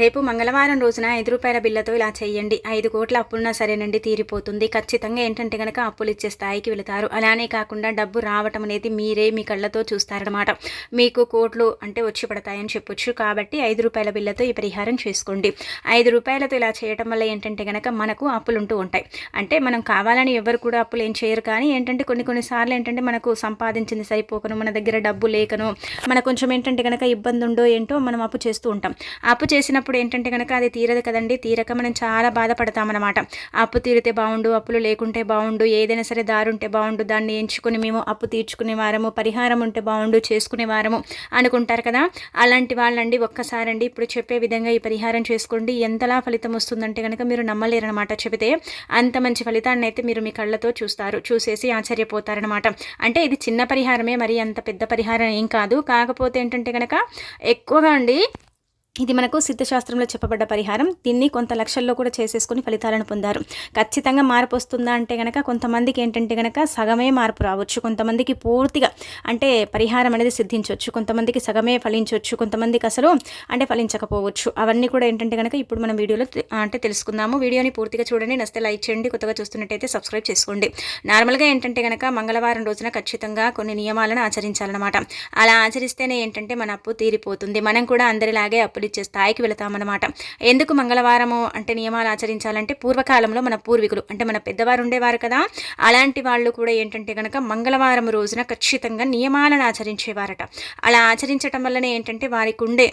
రేపు మంగళవారం రోజున ఐదు రూపాయల బిల్లతో ఇలా చేయండి. ఐదు కోట్ల అప్పులున్నా సరేనండి తీరిపోతుంది. ఖచ్చితంగా ఏంటంటే కనుక అప్పులు ఇచ్చే స్థాయికి వెళతారు. అలానే కాకుండా డబ్బు రావటం అనేది మీరే మీ కళ్ళతో చూస్తారనమాట మీకు కోట్లు అంటే వచ్చి పడతాయని చెప్పొచ్చు. కాబట్టి ఐదు రూపాయల బిల్లతో ఈ పరిహారం చేసుకోండి. ఐదు రూపాయలతో ఇలా చేయటం వల్ల ఏంటంటే కనుక మనకు అప్పులు ఉంటూ ఉంటాయి. అంటే మనం కావాలని ఎవరు కూడా అప్పులు ఏం చేయరు. కానీ ఏంటంటే కొన్ని కొన్నిసార్లు ఏంటంటే మనకు సంపాదించింది సరిపోకను మన దగ్గర డబ్బు లేకను మన కొంచెం ఏంటంటే కనుక ఇబ్బంది ఉండో ఏంటో మనం అప్పు చేస్తూ ఉంటాం. అప్పు చేసిన లేనప్పుడు ఏంటంటే కనుక అది తీరదు కదండి. తీరక మనం చాలా బాధపడతామన్నమాట. అప్పు తీరితే బాగుండు అప్పులు లేకుంటే బాగుండు ఏదైనా సరే దారుంటే బాగుండు దాన్ని ఎంచుకుని మేము అప్పు తీర్చుకునే వారము పరిహారం ఉంటే బాగుండు చేసుకునే వారము అనుకుంటారు కదా. అలాంటి వాళ్ళండి ఒక్కసారండి. ఇప్పుడు చెప్పే విధంగా ఈ పరిహారం చేసుకోండి. ఎంతలా ఫలితం వస్తుందంటే కనుక మీరు నమ్మలేరనమాట చెబితే అంత మంచి ఫలితాన్ని అయితే మీరు మీ కళ్ళతో చూస్తారు చూసేసి ఆశ్చర్యపోతారనమాట అంటే ఇది చిన్న పరిహారమే మరి అంత పెద్ద పరిహారం ఏం కాదు. కాకపోతే ఏంటంటే కనుక ఎక్కువగా అండి ఇది మనకు సిద్ధశాస్త్రంలో చెప్పబడ్డ పరిహారం. దీన్ని కొంత లక్షల్లో కూడా చేసేసుకుని ఫలితాలను పొందారు. ఖచ్చితంగా మార్పు వస్తుందా అంటే కనుక కొంతమందికి ఏంటంటే కనుక సగమే మార్పు రావచ్చు. కొంతమందికి పూర్తిగా అంటే పరిహారం అనేది సిద్ధించవచ్చు. కొంతమందికి సగమే ఫలించవచ్చు. కొంతమందికి అసలు అంటే ఫలించకపోవచ్చు. అవన్నీ కూడా ఏంటంటే కనుక ఇప్పుడు మనం వీడియోలో అంటే తెలుసుకుందాము. వీడియోని పూర్తిగా చూడండి. నస్తే లైక్ చేయండి. కొత్తగా చూస్తున్నట్టయితే సబ్స్క్రైబ్ చేసుకోండి. నార్మల్గా ఏంటంటే కనుక మంగళవారం రోజున ఖచ్చితంగా కొన్ని నియమాలను ఆచరించాలన్నమాట. అలా ఆచరిస్తేనే ఏంటంటే మన అప్పు తీరిపోతుంది. మనం కూడా అందరిలాగే అప్పు ఇచ్చే స్థాయికి వెళతామన్నమాట. ఎందుకు మంగళవారము అంటే నియమాలు ఆచరించాలంటే పూర్వకాలంలో మన పూర్వీకులు అంటే మన పెద్దవారు ఉండేవారు కదా అలాంటి వాళ్ళు కూడా ఏంటంటే కనుక మంగళవారం రోజున ఖచ్చితంగా నియమాలను ఆచరించేవారట. అలా ఆచరించటం వల్లనే ఏంటంటే వారికి ఉండే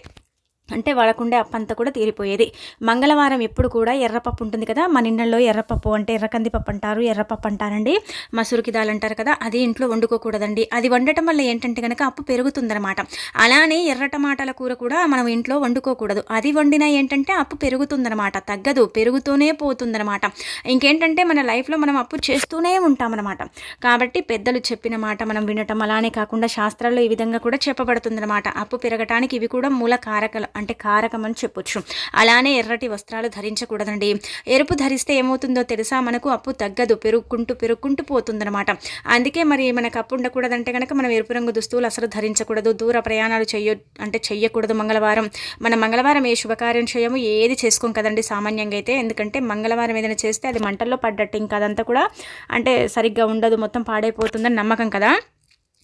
అంటే వాళ్ళకుండే అప్పంతా కూడా తీరిపోయేది. మంగళవారం ఎప్పుడు కూడా ఎర్రపప్పు ఉంటుంది కదా మన ఇళ్ళల్లో ఎర్రపప్పు అంటే ఎర్రకందిపప్పు అంటారు ఎర్రపప్పు అంటారండి మసూరికి దాలు అంటారు కదా అది ఇంట్లో వండుకోకూడదండి. అది వండటం వల్ల ఏంటంటే కనుక అప్పు పెరుగుతుందనమాట అలానే ఎర్ర టమాటాల కూర కూడా మనం ఇంట్లో వండుకోకూడదు. అది వండినా ఏంటంటే అప్పు పెరుగుతుందనమాట తగ్గదు పెరుగుతూనే పోతుందనమాట ఇంకేంటంటే మన లైఫ్లో మనం అప్పు చేస్తూనే ఉంటామన్నమాట. కాబట్టి పెద్దలు చెప్పిన మాట మనం వినటం అలానే కాకుండా శాస్త్రాల్లో ఈ విధంగా కూడా చెప్పబడుతుందనమాట అప్పు పెరగటానికి ఇవి కూడా మూల కారకలు. అంటే కారకం అని చెప్పొచ్చు. అలానే ఎర్రటి వస్త్రాలు ధరించకూడదండి. ఎరుపు ధరిస్తే ఏమవుతుందో తెలుసా? మనకు అప్పు తగ్గదు. పెరుగుకుంటూ పెరుగుకుంటూ పోతుందనమాట అందుకే మరి మనకు అప్పు ఉండకూడదంటే కనుక మనం ఎరుపు రంగు దుస్తువులు అసలు ధరించకూడదు. దూర ప్రయాణాలు చెయ్య అంటే చెయ్యకూడదు మంగళవారం. మనం మంగళవారం ఏ శుభకార్యం చేయము? ఏది చేసుకోం కదండి సామాన్యంగా అయితే. ఎందుకంటే మంగళవారం ఏదైనా చేస్తే అది మంటల్లో పడ్డట్టు. ఇంకా అదంతా కూడా అంటే సరిగ్గా ఉండదు. మొత్తం పాడైపోతుందని నమ్మకం కదా?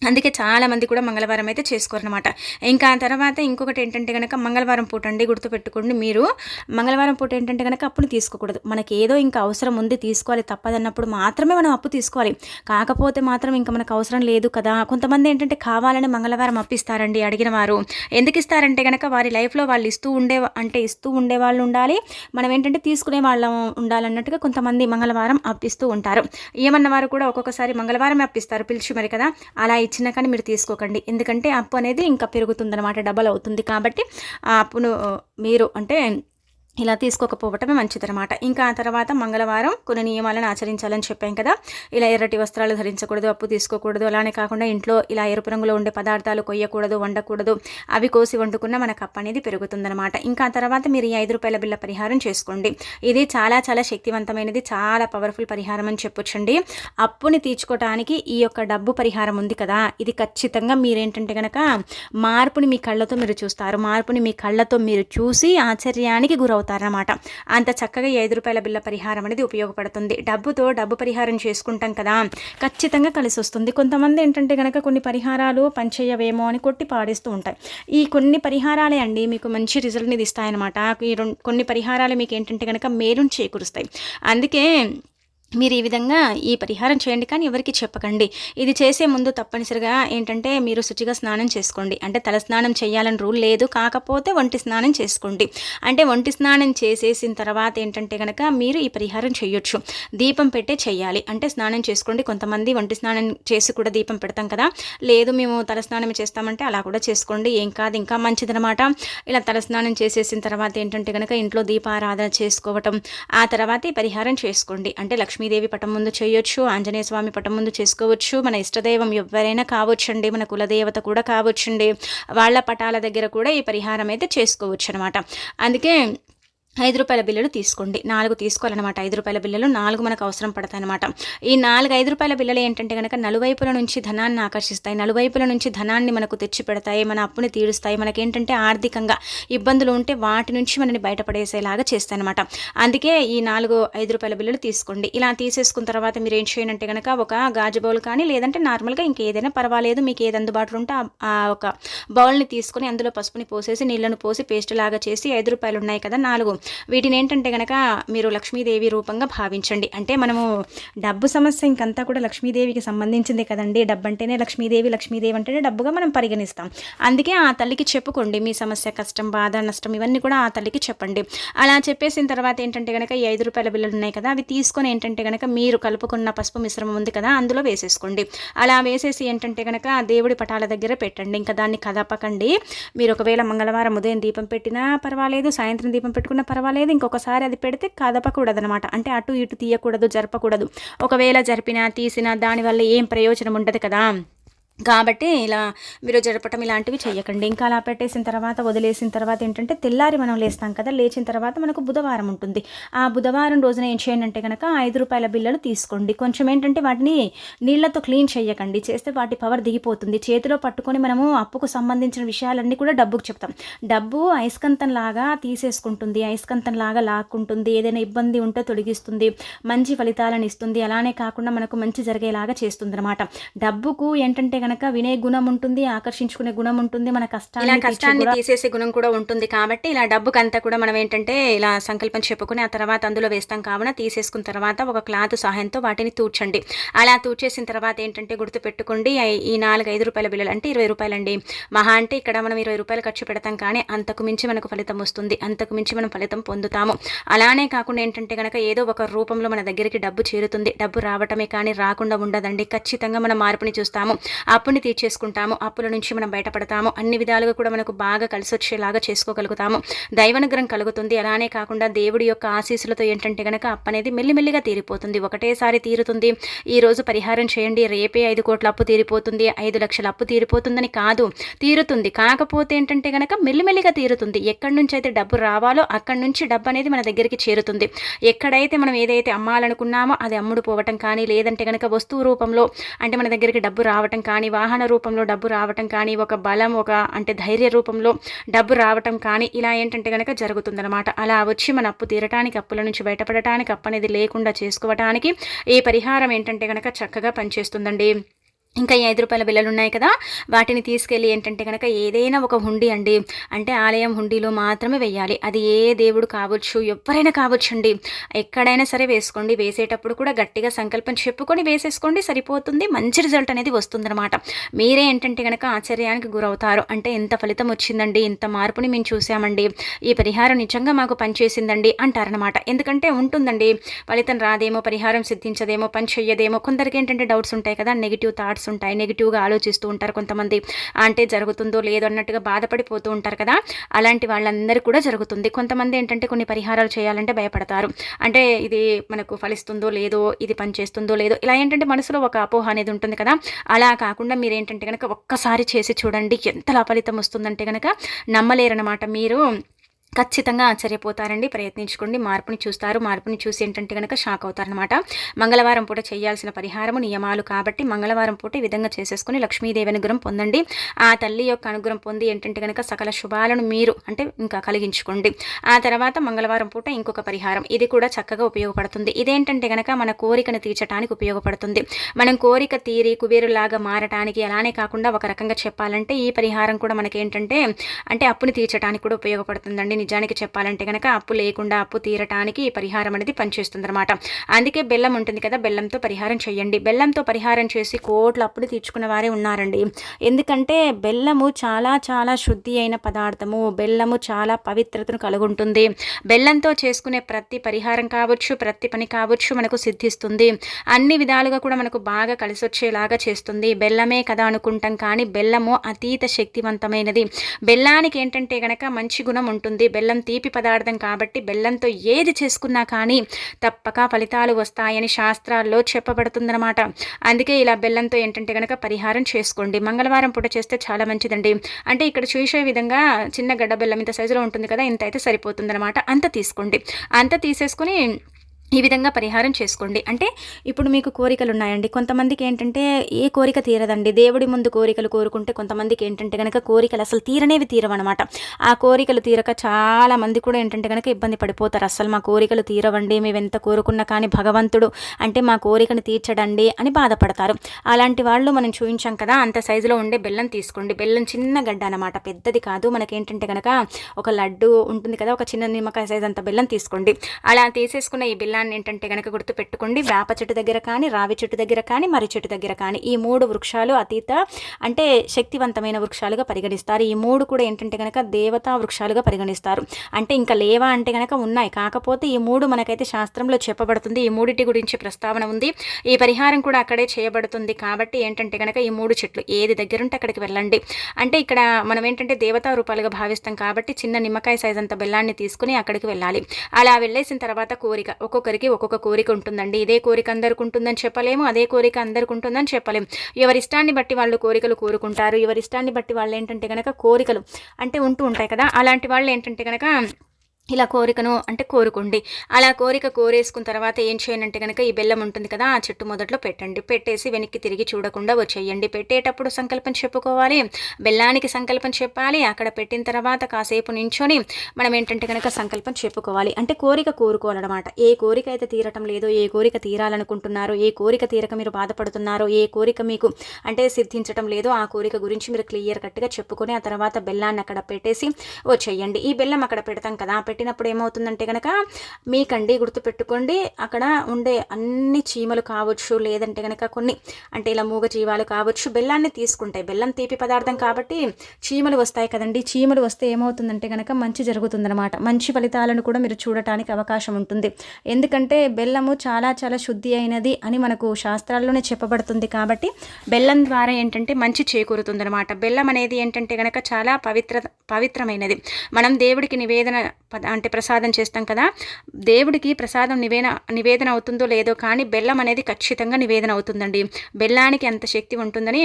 అందుకే చాలామంది కూడా మంగళవారం అయితే చేసుకోరనమాట ఇంకా తర్వాత ఇంకొకటి ఏంటంటే కనుక మంగళవారం పూట అండి గుర్తుపెట్టుకోండి మీరు. మంగళవారం పూట ఏంటంటే కనుక అప్పును తీసుకోకూడదు. మనకి ఏదో ఇంకా అవసరం ఉంది తీసుకోవాలి తప్పదన్నప్పుడు మాత్రమే మనం అప్పు తీసుకోవాలి. కాకపోతే మాత్రం ఇంకా మనకు అవసరం లేదు కదా. కొంతమంది ఏంటంటే కావాలని మంగళవారం అప్పిస్తారండి అడిగిన వారు. ఎందుకు ఇస్తారంటే కనుక వారి లైఫ్లో వాళ్ళు ఇస్తూ ఉండే అంటే ఇస్తూ ఉండే వాళ్ళు ఉండాలి. మనం ఏంటంటే తీసుకునే వాళ్ళం ఉండాలన్నట్టుగా కొంతమంది మంగళవారం అప్పిస్తూ ఉంటారు. ఏమన్న వారు కూడా ఒక్కొక్కసారి మంగళవారం అప్పిస్తారు పిలిచి మరి కదా. అలా ఇచ్చినా కానీ మీరు తీసుకోకండి. ఎందుకంటే అప్పు అనేది ఇంకా పెరుగుతుందన్నమాట డబల్ అవుతుంది కాబట్టి ఆ అప్పును మీరు అంటే ఇలా తీసుకోకపోవటమే మంచిదనమాట. ఇంకా ఆ తర్వాత మంగళవారం కొన్ని నియమాలను ఆచరించాలని చెప్పాం కదా. ఇలా ఎర్రటి వస్త్రాలు ధరించకూడదు అప్పు తీసుకోకూడదు అలానే కాకుండా ఇంట్లో ఇలా ఎరుపు రంగులో ఉండే పదార్థాలు కొయ్యకూడదు వండకూడదు అవి కోసి వండుకున్న మన అప్పు అనేది పెరుగుతుందనమాట. ఇంకా ఆ తర్వాత మీరు ఈ ఐదు రూపాయల బిల్ల పరిహారం చేసుకోండి. ఇది చాలా చాలా శక్తివంతమైనది చాలా పవర్ఫుల్ పరిహారం అని చెప్పొచ్చండి. అప్పుని తీర్చుకోవటానికి ఈ యొక్క డబ్బు పరిహారం ఉంది కదా. ఇది ఖచ్చితంగా మీరేంటంటే కనుక మార్పుని మీ కళ్ళతో మీరు చూస్తారు. మార్పుని మీ కళ్ళతో మీరు చూసి ఆశ్చర్యానికి గురవుతారు. అవుతారన్నమాట అంత చక్కగా ఐదు రూపాయల బిల్ల పరిహారం అనేది ఉపయోగపడుతుంది. డబ్బుతో డబ్బు పరిహారం చేసుకుంటాం కదా. ఖచ్చితంగా కలిసి వస్తుంది. కొంతమంది ఏంటంటే కనుక కొన్ని పరిహారాలు పనిచేయవేమో అని కొట్టి పాడేస్తూ ఉంటాయి ఈ కొన్ని పరిహారాలే అండి మీకు మంచి రిజల్ట్ని ఇస్తాయన్నమాట. ఈ కొన్ని పరిహారాలు మీకు ఏంటంటే కనుక మేలును చేకూరుస్తాయి. అందుకే మీరు ఈ విధంగా ఈ పరిహారం చేయండి కానీ ఎవరికి చెప్పకండి. ఇది చేసే ముందు తప్పనిసరిగా ఏంటంటే మీరు శుచిగా స్నానం చేసుకోండి. అంటే తల స్నానం చేయాలని రూల్ లేదు. కాకపోతే ఒంటి స్నానం చేసుకోండి. అంటే ఒంటి స్నానం చేసేసిన తర్వాత ఏంటంటే కనుక మీరు ఈ పరిహారం చేయొచ్చు. దీపం పెట్టే చేయాలి. అంటే స్నానం చేసుకోండి. కొంతమంది ఒంటి స్నానం చేసి కూడా దీపం పెడతాం కదా. లేదు మేము తల స్నానం చేస్తామంటే అలా కూడా చేసుకోండి. ఏం కాదు. ఇంకా మంచిదనమాట ఇలా తల స్నానం చేసేసిన తర్వాత ఏంటంటే కనుక ఇంట్లో దీపారాధన చేసుకోవటం ఆ తర్వాత ఈ పరిహారం చేసుకోండి. అంటే లక్ష్మీ లక్ష్మీదేవి పటం ముందు చేయొచ్చు ఆంజనేయ స్వామి పటం ముందు చేసుకోవచ్చు. మన ఇష్టదైవం ఎవరైనా కావచ్చండి మన కులదేవత కూడా కావచ్చండి. వాళ్ళ పటాల దగ్గర కూడా ఈ పరిహారం అయితే చేసుకోవచ్చు అనమాట అందుకే ఐదు రూపాయల బిల్లులు తీసుకోండి. నాలుగు తీసుకోవాలన్నమాట ఐదు రూపాయల బిల్లులు. నాలుగు మనకు అవసరం పడతాయి అనమాట ఈ నాలుగు ఐదు రూపాయల బిల్లులు ఏంటంటే కనుక నలువైపుల నుంచి ధనాన్ని ఆకర్షిస్తాయి. నలువైపుల నుంచి ధనాన్ని మనకు తెచ్చి పెడతాయి మన అప్పుని తీరుస్తాయి. మనకేంటంటే ఆర్థికంగా ఇబ్బందులు ఉంటే వాటి నుంచి మనని బయటపడేసేలాగా చేస్తాయి అనమాట అందుకే ఈ నాలుగు ఐదు రూపాయల బిల్లులు తీసుకోండి. ఇలా తీసేసుకున్న తర్వాత మీరు ఏం చేయనంటే కనుక ఒక గాజు బౌల్ కానీ లేదంటే నార్మల్గా ఇంకేదైనా పర్వాలేదు. మీకు ఏది అందుబాటులో ఉంటే ఆ ఒక బౌల్ని తీసుకొని అందులో పసుపుని పోసేసి నీళ్ళను పోసి పేస్ట్ లాగా చేసి ఐదు రూపాయలు ఉన్నాయి కదా నాలుగు వీటిని ఏంటంటే కనుక మీరు లక్ష్మీదేవి రూపంగా భావించండి. అంటే మనము డబ్బు సమస్య ఇంకంతా కూడా లక్ష్మీదేవికి సంబంధించింది కదండి. డబ్బు అంటేనే లక్ష్మీదేవి లక్ష్మీదేవి అంటేనే డబ్బుగా మనం పరిగణిస్తాం. అందుకే ఆ తల్లికి చెప్పుకోండి. మీ సమస్య కష్టం బాధ నష్టం ఇవన్నీ కూడా ఆ తల్లికి చెప్పండి. అలా చెప్పేసిన తర్వాత ఏంటంటే కనుక ఈ ఐదు రూపాయల బిల్లులు ఉన్నాయి కదా అవి తీసుకొని ఏంటంటే కనుక మీరు కలుపుకున్న పసుపు మిశ్రమం ఉంది కదా అందులో వేసేసుకోండి. అలా వేసేసి ఏంటంటే కనుక దేవుడి పటాల దగ్గర పెట్టండి. ఇంకా దాన్ని కదపకండి. మీరు ఒకవేళ మంగళవారం ఉదయం దీపం పెట్టినా పర్వాలేదు సాయంత్రం దీపం పెట్టుకున్నా పర్వాలేదు ఇంకొకసారి అది పెడితే కదపకూడదు అనమాట అంటే అటు ఇటు తీయకూడదు జరపకూడదు. ఒకవేళ జరిపినా తీసినా దానివల్ల ఏం ప్రయోజనం ఉండదు కదా? కాబట్టి ఇలా మీరు జరపటం ఇలాంటివి చేయకండి ఇంకా అలా పెట్టేసిన తర్వాత వదిలేసిన తర్వాత ఏంటంటే తెల్లారి మనం లేస్తాం కదా లేచిన తర్వాత మనకు బుధవారం ఉంటుంది. ఆ బుధవారం రోజున ఏం చేయండి అంటే కనుక ఐదు రూపాయల బిల్లలు తీసుకోండి. కొంచెం ఏంటంటే వాటిని నీళ్ళతో క్లీన్ చేయకండి చేస్తే వాటి పవర్ దిగిపోతుంది. చేతిలో పట్టుకొని మనము అప్పుకు సంబంధించిన విషయాలన్నీ కూడా డబ్బుకు చెప్తాం. డబ్బు అయస్కంతం లాగా తీసేసుకుంటుంది. అయస్కంతం లాగా లాక్కుంటుంది. ఏదైనా ఇబ్బంది ఉంటే తొలగిస్తుంది. మంచి ఫలితాలను ఇస్తుంది. అలానే కాకుండా మనకు మంచి జరిగేలాగా చేస్తుంది అనమాట డబ్బుకు ఏంటంటే కనుక వినే గుణం ఉంటుంది ఆకర్షించుకునే గుణం ఉంటుంది మన కష్టాన్ని కష్టాన్ని తీసేసే గుణం కూడా ఉంటుంది కాబట్టి ఇలా డబ్బుకి అంతా కూడా మనం ఏంటంటే ఇలా సంకల్పం చెప్పుకుని ఆ తర్వాత అందులో వేస్తాం కావున తీసేసుకున్న తర్వాత ఒక క్లాత్ సహాయంతో వాటిని తూడ్చండి అలా తూడ్చేసిన తర్వాత ఏంటంటే గుర్తు పెట్టుకోండి ఈ నాలుగు ఐదు రూపాయల బిల్లులు అంటే ఇరవై రూపాయలండి. మహా అంటే ఇక్కడ మనం ఇరవై రూపాయలు ఖర్చు పెడతాం కానీ అంతకు మించి మనకు ఫలితం వస్తుంది అంతకు మించి మనం ఫలితం పొందుతాము. అలానే కాకుండా ఏంటంటే కనుక ఏదో ఒక రూపంలో మన దగ్గరికి డబ్బు చేరుతుంది డబ్బు రావటమే కానీ రాకుండా ఉండదండి. ఖచ్చితంగా మనం మార్పుని చూస్తాము. అప్పుని తీర్చేసుకుంటాము అప్పుల నుంచి మనం బయటపడతాము అన్ని విధాలుగా కూడా మనకు బాగా కలిసి వచ్చేలాగా చేసుకోగలుగుతాము. దైవనుగ్రహం కలుగుతుంది. అలానే కాకుండా దేవుడి యొక్క ఆశీస్సులతో ఏంటంటే కనుక అప్పు అనేది మెల్లిమెల్లిగా తీరిపోతుంది. ఒకటేసారి తీరుతుంది. ఈ రోజు పరిహారం చేయండి. రేపే ఐదు కోట్ల అప్పు తీరిపోతుంది. ఐదు లక్షల అప్పు తీరిపోతుందని కాదు. తీరుతుంది. కాకపోతే ఏంటంటే కనుక మెల్లిమెల్లిగా తీరుతుంది. ఎక్కడి నుంచి అయితే డబ్బు రావాలో అక్కడి నుంచి డబ్బు అనేది మన దగ్గరికి చేరుతుంది. ఎక్కడైతే మనం ఏదైతే అమ్మాలనుకున్నామో అది అమ్ముడు పోవటం కానీ లేదంటే కనుక వస్తువు రూపంలో అంటే మన దగ్గరికి డబ్బు రావటం కానీ వాహన రూపంలో డబ్బు రావటం కానీ ఒక బలం ఒక అంటే ధైర్య రూపంలో డబ్బు రావటం కానీ ఇలా ఏంటంటే కనుక జరుగుతుందనమాట అలా వచ్చి మన అప్పు తీరటానికి అప్పుల నుంచి బయటపడటానికి అప్పు అనేది లేకుండా చేసుకోవటానికి ఈ పరిహారం ఏంటంటే కనుక చక్కగా పనిచేస్తుందండి. ఇంకా ఈ ఐదు రూపాయల బిల్లలు ఉన్నాయి కదా వాటిని తీసుకెళ్ళి ఏంటంటే కనుక ఏదైనా ఒక హుండీ అండి అంటే ఆలయం హుండీలో మాత్రమే వేయాలి అది ఏ దేవుడు కావచ్చు ఎవరైనా కావచ్చు అండి. ఎక్కడైనా సరే వేసుకోండి. వేసేటప్పుడు కూడా గట్టిగా సంకల్పం చెప్పుకొని వేసేసుకోండి సరిపోతుంది మంచి రిజల్ట్ అనేది వస్తుందన్నమాట. మీరే ఏంటంటే కనుక ఆశ్చర్యానికి గురవుతారు. అంటే ఎంత ఫలితం వచ్చిందండి ఇంత మార్పుని మేము చూసామండి ఈ పరిహారం నిజంగా మాకు పనిచేసిందండి అంటారనమాట ఎందుకంటే ఉంటుందండి ఫలితం రాదేమో పరిహారం సిద్ధించదేమో పని చెయ్యదేమో కొందరికి ఏంటంటే డౌట్స్ ఉంటాయి కదా నెగిటివ్ థాట్స్ ఉంటాయి నెగిటివ్గా ఆలోచిస్తూ ఉంటారు కొంతమంది. అంటే జరుగుతుందో లేదో అన్నట్టుగా బాధపడిపోతూ ఉంటారు కదా. అలాంటి వాళ్ళందరికీ కూడా జరుగుతుంది. కొంతమంది ఏంటంటే కొన్ని పరిహారాలు చేయాలంటే భయపడతారు. అంటే ఇది మనకు ఫలిస్తుందో లేదో ఇది పనిచేస్తుందో లేదో ఇలా ఏంటంటే మనసులో ఒక అపోహ అనేది ఉంటుంది కదా. అలా కాకుండా మీరు ఏంటంటే కనుక ఒక్కసారి చేసి చూడండి ఎంత ఫలితం వస్తుందంటే కనుక నమ్మలేరనమాట మీరు. ఖచ్చితంగా ఆశ్చర్యపోతారండి. ప్రయత్నించుకోండి. మార్పుని చూస్తారు. మార్పుని చూసి ఏంటంటే కనుక షాక్ అవుతారనమాట మంగళవారం పూట చేయాల్సిన పరిహారము నియమాలు కాబట్టి మంగళవారం పూట ఈ విధంగా చేసేసుకుని లక్ష్మీదేవి అనుగ్రహం పొందండి. ఆ తల్లి యొక్క అనుగ్రహం పొంది ఏంటంటే కనుక సకల శుభాలను మీరు అంటే ఇంకా కలిగించుకోండి. ఆ తర్వాత మంగళవారం పూట ఇంకొక పరిహారం. ఇది కూడా చక్కగా ఉపయోగపడుతుంది. ఇదేంటంటే కనుక మన కోరికను తీర్చడానికి ఉపయోగపడుతుంది. మనం కోరిక తీరి కుబేరులాగా మారటానికి అలానే కాకుండా ఒక రకంగా చెప్పాలంటే ఈ పరిహారం కూడా మనకేంటంటే అంటే అప్పుని తీర్చడానికి కూడా ఉపయోగపడుతుందండి. నిజానికి చెప్పాలంటే కనుక అప్పు లేకుండా అప్పు తీరటానికి పరిహారం అనేది పనిచేస్తుంది అనమాట అందుకే బెల్లం ఉంటుంది కదా బెల్లంతో పరిహారం చేయండి. బెల్లంతో పరిహారం చేసి కోట్ల అప్పులు తీర్చుకున్న వారే ఉన్నారండి. ఎందుకంటే బెల్లము చాలా చాలా శుద్ధి అయిన పదార్థము. బెల్లము చాలా పవిత్రతను కలుగుంటుంది. బెల్లంతో చేసుకునే ప్రతి పరిహారం కావచ్చు ప్రతి పని కావచ్చు మనకు సిద్ధిస్తుంది. అన్ని విధాలుగా కూడా మనకు బాగా కలిసి వచ్చేలాగా చేస్తుంది. బెల్లమే కదా అనుకుంటాం కానీ బెల్లము అతీత శక్తివంతమైనది. బెల్లానికి ఏంటంటే గనక మంచి గుణం ఉంటుంది. బెల్లం తీపి పదార్థం కాబట్టి బెల్లంతో ఏది చేసుకున్నా కానీ తప్పక ఫలితాలు వస్తాయని శాస్త్రాల్లో చెప్పబడుతుందన్నమాట. అందుకే ఇలా బెల్లంతో ఏంటంటే కనుక పరిహారం చేసుకోండి. మంగళవారం పూట చేస్తే చాలా మంచిదండి. అంటే ఇక్కడ చూసే విధంగా చిన్న గడ్డ బెల్లం ఇంత సైజులో ఉంటుంది కదా ఇంత అయితే సరిపోతుందన్నమాట. అంత తీసుకోండి. అంత తీసేసుకొని ఈ విధంగా పరిహారం చేసుకోండి. అంటే ఇప్పుడు మీకు కోరికలు ఉన్నాయండి కొంతమందికి ఏంటంటే ఏ కోరిక తీరదండి. దేవుడి ముందు కోరికలు కోరుకుంటే కొంతమందికి ఏంటంటే కనుక కోరికలు అసలు తీరనేవి తీరవన్నమాట. ఆ కోరికలు తీరక చాలా మంది కూడా ఏంటంటే కనుక ఇబ్బంది పడిపోతారు. అసలు మా కోరికలు తీరవండి. మేము ఎంత కోరుకున్నా కానీ భగవంతుడు అంటే మా కోరికను తీర్చడండి అని బాధపడతారు. అలాంటి వాళ్ళు మనం చూపించాం కదా అంత సైజులో ఉండే బెల్లం తీసుకోండి. బెల్లం చిన్న గడ్డ అనమాట పెద్దది కాదు. మనకేంటంటే కనుక ఒక లడ్డు ఉంటుంది కదా ఒక చిన్న నిమ్మకాయ సైజ్ అంత బెల్లం తీసుకోండి. అలా తీసేసుకున్న ఈ బెల్లం బెల్లాన్ని ఏంటంటే కనుక గుర్తుపెట్టుకోండి. వేప చెట్టు దగ్గర కానీ రావి చెట్టు దగ్గర కానీ మర్రి చెట్టు దగ్గర కానీ ఈ మూడు వృక్షాలు అతీత అంటే శక్తివంతమైన వృక్షాలుగా పరిగణిస్తారు. ఈ మూడు కూడా ఏంటంటే కనుక దేవతా వృక్షాలుగా పరిగణిస్తారు. అంటే ఇంకా లేవా అంటే కనుక ఉన్నాయి. కాకపోతే ఈ మూడు మనకైతే శాస్త్రంలో చెప్పబడుతుంది. ఈ మూడిటి గురించి ప్రస్తావన ఉంది. ఈ పరిహారం కూడా అక్కడే చేయబడుతుంది. కాబట్టి ఏంటంటే కనుక ఈ మూడు చెట్లు ఏది దగ్గర ఉంటే అక్కడికి వెళ్ళండి. అంటే ఇక్కడ మనం ఏంటంటే దేవతా రూపాలుగా భావిస్తాం కాబట్టి చిన్న నిమ్మకాయ సైజ్ అంత బెల్లాన్ని తీసుకుని అక్కడికి వెళ్ళాలి. అలా వెళ్ళేసిన తర్వాత కోరిక ఒక్కొక్క ఒక్కొక్కరికి ఒక్కొక్క కోరిక ఉంటుందండి. ఇదే కోరిక అందరికి ఉంటుందని చెప్పలేము అదే కోరిక అందరికి ఉంటుందని చెప్పలేము. ఎవరి ఇష్టాన్ని బట్టి వాళ్ళు కోరికలు కోరుకుంటారు ఎవరి ఇష్టాన్ని బట్టి వాళ్ళు ఏంటంటే కనుక కోరికలు అంటే ఉంటూ ఉంటాయి కదా. అలాంటి వాళ్ళు ఏంటంటే కనుక ఇలా కోరికను అంటే కోరుకోండి. అలా కోరిక కోరేసుకున్న తర్వాత ఏం చేయనంటే కనుక ఈ బెల్లం ఉంటుంది కదా ఆ చెట్టు మొదట్లో పెట్టండి. పెట్టేసి వెనక్కి తిరిగి చూడకుండా వచ్చేయండి. పెట్టేటప్పుడు సంకల్పం చెప్పుకోవాలి. బెల్లానికి సంకల్పం చెప్పాలి. అక్కడ పెట్టిన తర్వాత కాసేపు నించొని మనం ఏంటంటే కనుక సంకల్పం చెప్పుకోవాలి. అంటే కోరిక కోరుకోవాలన్నమాట. ఏ కోరిక అయితే తీరటం లేదో ఏ కోరిక తీరాలనుకుంటున్నారో ఏ కోరిక తీరక మీరు బాధపడుతున్నారో ఏ కోరిక మీకు అంటే సిద్ధించడం లేదో ఆ కోరిక గురించి మీరు క్లియర్ కట్గా చెప్పుకొని ఆ తర్వాత బెల్లాన్ని అక్కడ పెట్టేసి వచ్చేయండి. ఈ బెల్లం అక్కడ పెడతాం కదా పెట్టినప్పుడు ఏమవుతుందంటే కనుక మీకండి గుర్తుపెట్టుకోండి. అక్కడ ఉండే అన్ని చీమలు కావచ్చు లేదంటే కనుక కొన్ని అంటే ఇలా మూగ జీవాలు కావచ్చు బెల్లాన్ని తీసుకుంటాయి. బెల్లం తీపి పదార్థం కాబట్టి చీమలు వస్తాయి కదండి. చీమలు వస్తే ఏమవుతుందంటే కనుక మంచి జరుగుతుందనమాట మంచి ఫలితాలను కూడా మీరు చూడటానికి అవకాశం ఉంటుంది. ఎందుకంటే బెల్లము చాలా చాలా శుద్ధి అయినది అని మనకు శాస్త్రాల్లోనే చెప్పబడుతుంది కాబట్టి బెల్లం ద్వారా ఏంటంటే మంచి చేకూరుతుందనమాట బెల్లం అనేది ఏంటంటే కనుక చాలా పవిత్ర పవిత్రమైనది. మనం దేవుడికి నివేదన పద అంటే ప్రసాదం చేస్తాం కదా దేవుడికి ప్రసాదం నివేన నివేదన అవుతుందో లేదో కానీ బెల్లం అనేది ఖచ్చితంగా నివేదన అవుతుందండి. బెల్లానికి ఎంత శక్తి ఉంటుందని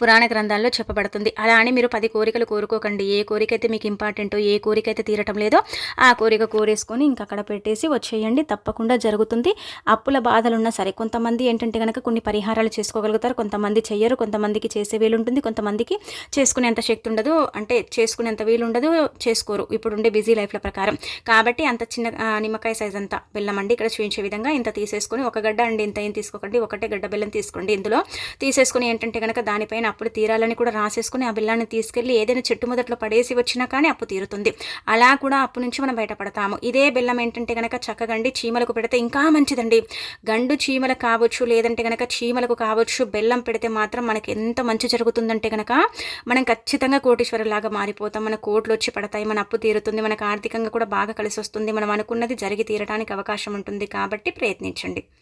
పురాణ గ్రంథాల్లో చెప్పబడుతుంది. అలా అని మీరు పది కోరికలు కోరుకోకండి. ఏ కోరిక అయితే మీకు ఇంపార్టెంటో ఏ కోరిక అయితే తీరటం లేదో ఆ కోరిక కోరేసుకొని ఇంక అక్కడ పెట్టేసి వచ్చేయండి. తప్పకుండా జరుగుతుంది. అప్పుల బాధలున్నా సరే కొంతమంది ఏంటంటే కనుక కొన్ని పరిహారాలు చేసుకోగలుగుతారు. కొంతమంది చెయ్యరు. కొంతమందికి చేసే వీలు ఉంటుంది కొంతమందికి చేసుకునేంత శక్తి ఉండదు. అంటే చేసుకునేంత వీలు ఉండదు చేసుకోరు. ఇప్పుడుండే బిజీ లైఫ్ల ప్రకారం. కాబట్టి అంత చిన్న నిమ్మకాయ సైజ్ అంతా బెల్లం అండి ఇక్కడ చూపించే విధంగా ఇంత తీసేసుకొని ఒక గడ్డ అండి ఇంత ఏం తీసుకోకండి. ఒకటే గడ్డ బెల్లం తీసుకోండి. ఇందులో తీసేసుకుని ఏంటంటే కనుక దానిపైన అప్పులు తీరాలని కూడా రాసేసుకుని ఆ బిల్లాన్ని తీసుకెళ్ళి ఏదైనా చెట్టు మొదట్లో పడేసి వచ్చినా కానీ అప్పు తీరుతుంది. అలా కూడా అప్పు నుంచి మనం బయటపడతాము. ఇదే బెల్లం ఏంటంటే కనుక చక్కగండి చీమలకు పెడితే ఇంకా మంచిదండి. గండు చీమలకు కావచ్చు లేదంటే కనుక చీమలకు కావచ్చు బెల్లం పెడితే మాత్రం మనకి ఎంత మంచి జరుగుతుందంటే కనుక మనం ఖచ్చితంగా కోటీశ్వరులాగా మారిపోతాం. మన కోట్లు వచ్చి పడతాయి మన అప్పు తీరుతుంది మనకు ఆర్థికంగా కూడా బాగా కలిసి వస్తుంది మనం అనుకున్నది జరిగి తీరడానికి అవకాశం ఉంటుంది కాబట్టి ప్రయత్నించండి.